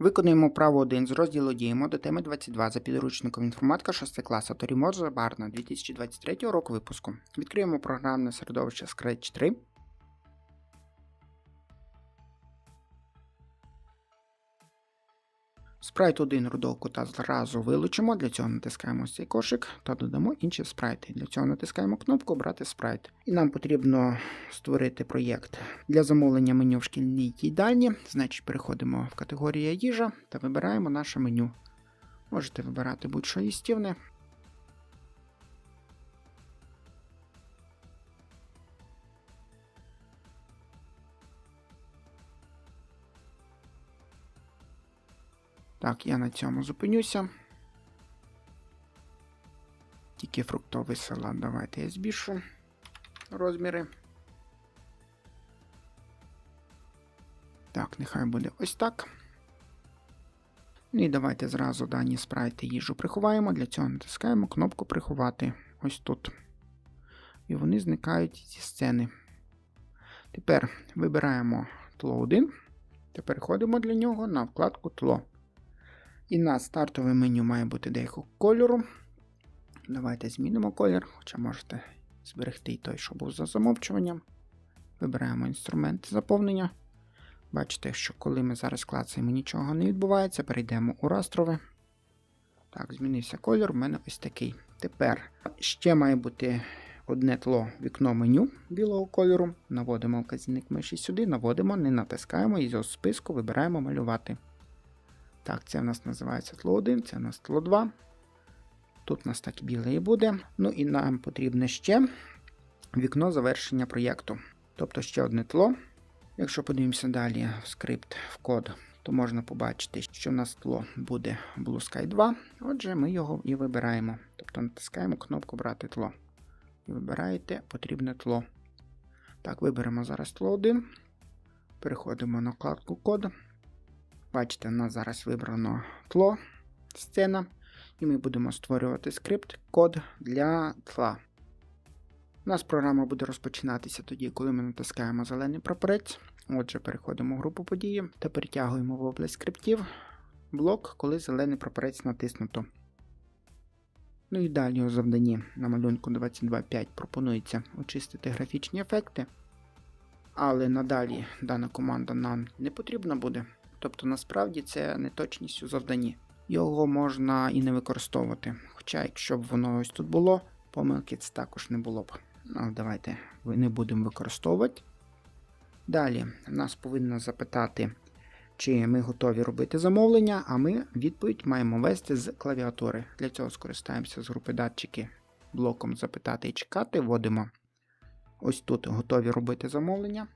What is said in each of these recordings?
Виконуємо право 1 з розділу Діємо до теми 22 за підручником інформатика 6 класу Торіморза Барна 2023 року випуску. Відкриємо програмне середовище Scratch 3. Спрайт 1 рудого кута зразу вилучимо, для цього натискаємо цей кошик та додамо інші спрайти. Для цього натискаємо кнопку Обрати спрайт. І нам потрібно створити проєкт для замовлення меню в шкільній їдальні. Значить, переходимо в категорію їжа та вибираємо наше меню. Можете вибирати будь-що їстівне. Так, я на цьому зупинюся. Тільки фруктовий салат. Давайте я збільшу розміри. Так, нехай буде ось так. Ну і давайте зразу дані спрайти їжу приховаємо. Для цього натискаємо кнопку Приховати ось тут. І вони зникають зі сцени. Тепер вибираємо тло 1 та переходимо для нього на вкладку тло. І на стартове меню має бути деякого кольору. Давайте змінимо колір, хоча можете зберегти і той, що був за замовчуванням. Вибираємо інструмент заповнення. Бачите, що коли ми зараз клацаємо, нічого не відбувається, перейдемо у растрове. Так, змінився колір, у мене ось такий. Тепер ще має бути одне тло вікно меню білого кольору. Наводимо вказівник миші сюди, наводимо, не натискаємо і з списку вибираємо малювати. Так, це в нас називається тло 1, це у нас тло 2. Тут у нас так біле і буде. Ну і нам потрібне ще вікно завершення проєкту. Тобто ще одне тло. Якщо подивимося далі в скрипт, в код, то можна побачити, що в нас тло буде Blue Sky 2. Отже, ми його і вибираємо. Тобто натискаємо кнопку Брати тло. І вибираєте потрібне тло. Так, виберемо зараз тло 1. Переходимо на вкладку код. Бачите, у нас зараз вибрано тло, сцена, і ми будемо створювати скрипт, код для тла. У нас програма буде розпочинатися тоді, коли ми натискаємо зелений прапорець. Отже, переходимо в групу події та перетягуємо в область скриптів блок, коли зелений прапорець натиснуто. Ну і далі у завданні на малюнку 22.5 пропонується очистити графічні ефекти. Але надалі дана команда нам не потрібна буде. Тобто, насправді це неточність у завданні. Його можна і не використовувати. Хоча, якщо б воно ось тут було, помилки це також не було б. Але давайте не будемо використовувати. Далі нас повинно запитати, чи ми готові робити замовлення, а ми відповідь маємо вести з клавіатури. Для цього скористаємося з групи датчики блоком запитати і чекати. Вводимо ось тут готові робити замовлення.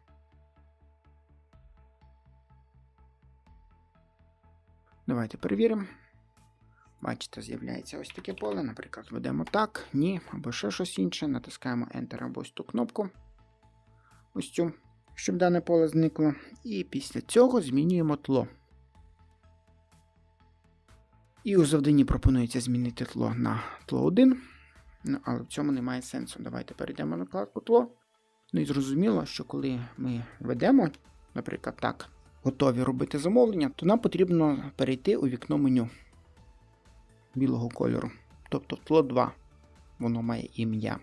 Давайте перевіримо. Бачите, з'являється ось таке поле. Наприклад, ведемо так, ні, або ще щось інше. Натискаємо Enter або ось ту кнопку. Ось цю, щоб дане поле зникло. І після цього змінюємо тло. І у завданні пропонується змінити тло на тло 1. Ну, але в цьому немає сенсу. Давайте перейдемо на вкладку тло. Ну і зрозуміло, що коли ми ведемо, наприклад, так готові робити замовлення, то нам потрібно перейти у вікно меню білого кольору. Тобто тло 2. Воно має ім'я.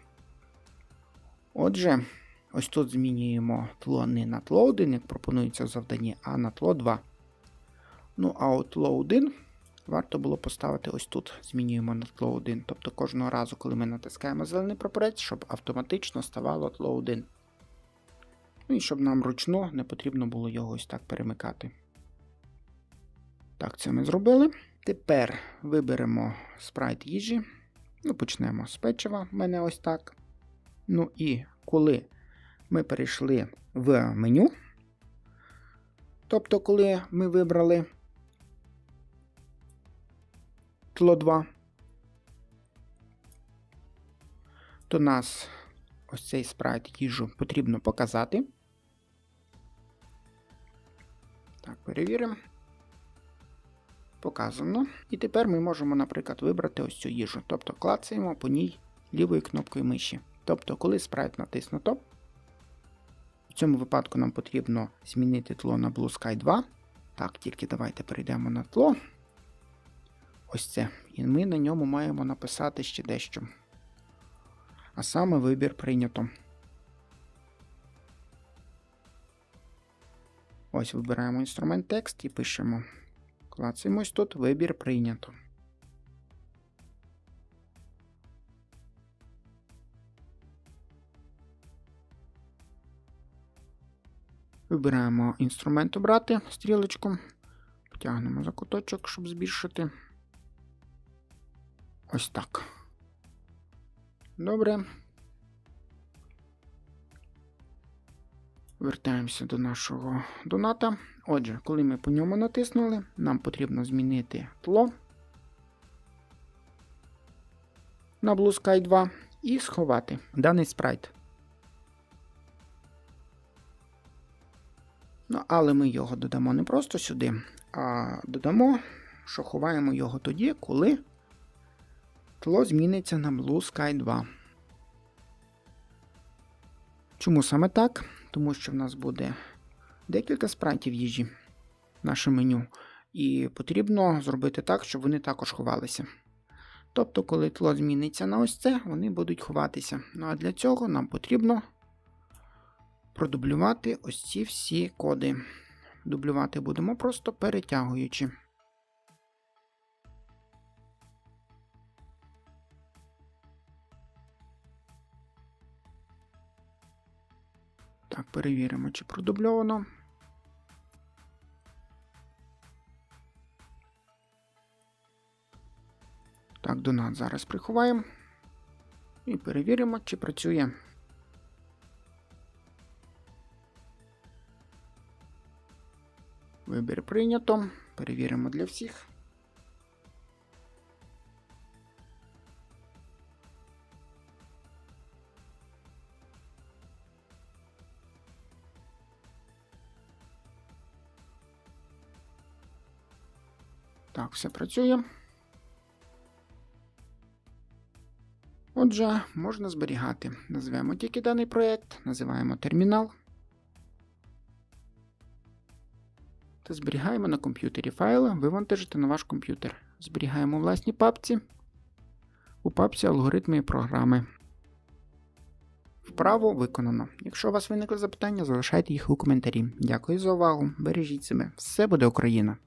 Отже, ось тут змінюємо тло не на тло 1, як пропонується в завданні, а на тло 2. Ну, а от тло 1 варто було поставити ось тут. Змінюємо на тло 1. Тобто кожного разу, коли ми натискаємо зелений прапорець, щоб автоматично ставало тло 1. Ну і щоб нам ручно не потрібно було його ось так перемикати. Так, це ми зробили. Тепер виберемо спрайт їжі. Ну, почнемо з печива. в мене ось так. Ну і коли ми перейшли в меню, тобто, коли ми вибрали тло 2, то нас ось цей спрайт їжу потрібно показати. Так, перевіримо. Показано. І тепер ми можемо, наприклад, вибрати ось цю їжу. Тобто клацаємо по ній лівою кнопкою миші. Тобто, коли спрайт натиснуто, в цьому випадку нам потрібно змінити тло на Blue Sky 2. Так, тільки давайте перейдемо на тло. Ось це. І ми на ньому маємо написати ще дещо. А саме вибір прийнято. Ось вибираємо інструмент текст і пишемо. Клацаємось тут вибір прийнято. Вибираємо інструмент обрати стрілочку. Потягнемо за куточок, щоб збільшити. Ось так. Добре. Вертаємося до нашого доната. Отже, коли ми по ньому натиснули, нам потрібно змінити тло на Blue Sky 2 і сховати даний спрайт. Ну, але ми його додамо не просто сюди, а додамо, що ховаємо його тоді, коли тло зміниться на Blue Sky 2. Чому саме так? Тому що в нас буде декілька спрайтів їжі в наше меню, і потрібно зробити так, щоб вони також ховалися. Тобто, коли тло зміниться на ось це, вони будуть ховатися. Ну а для цього нам потрібно продублювати ось ці всі коди. Дублювати будемо просто перетягуючи. Так, перевіримо, чи продубльовано. Так, донат зараз приховаємо. І перевіримо, чи працює. Вибір прийнято. Перевіримо для всіх. Так, все працює. Отже, можна зберігати. Назвемо тільки даний проєкт, називаємо термінал. Та зберігаємо на комп'ютері файли, вивантажити на ваш комп'ютер. Зберігаємо у власній папці. У папці алгоритми і програми. Вправо виконано. Якщо у вас виникли запитання, залишайте їх у коментарі. Дякую за увагу. Бережіть себе. Все буде Україна!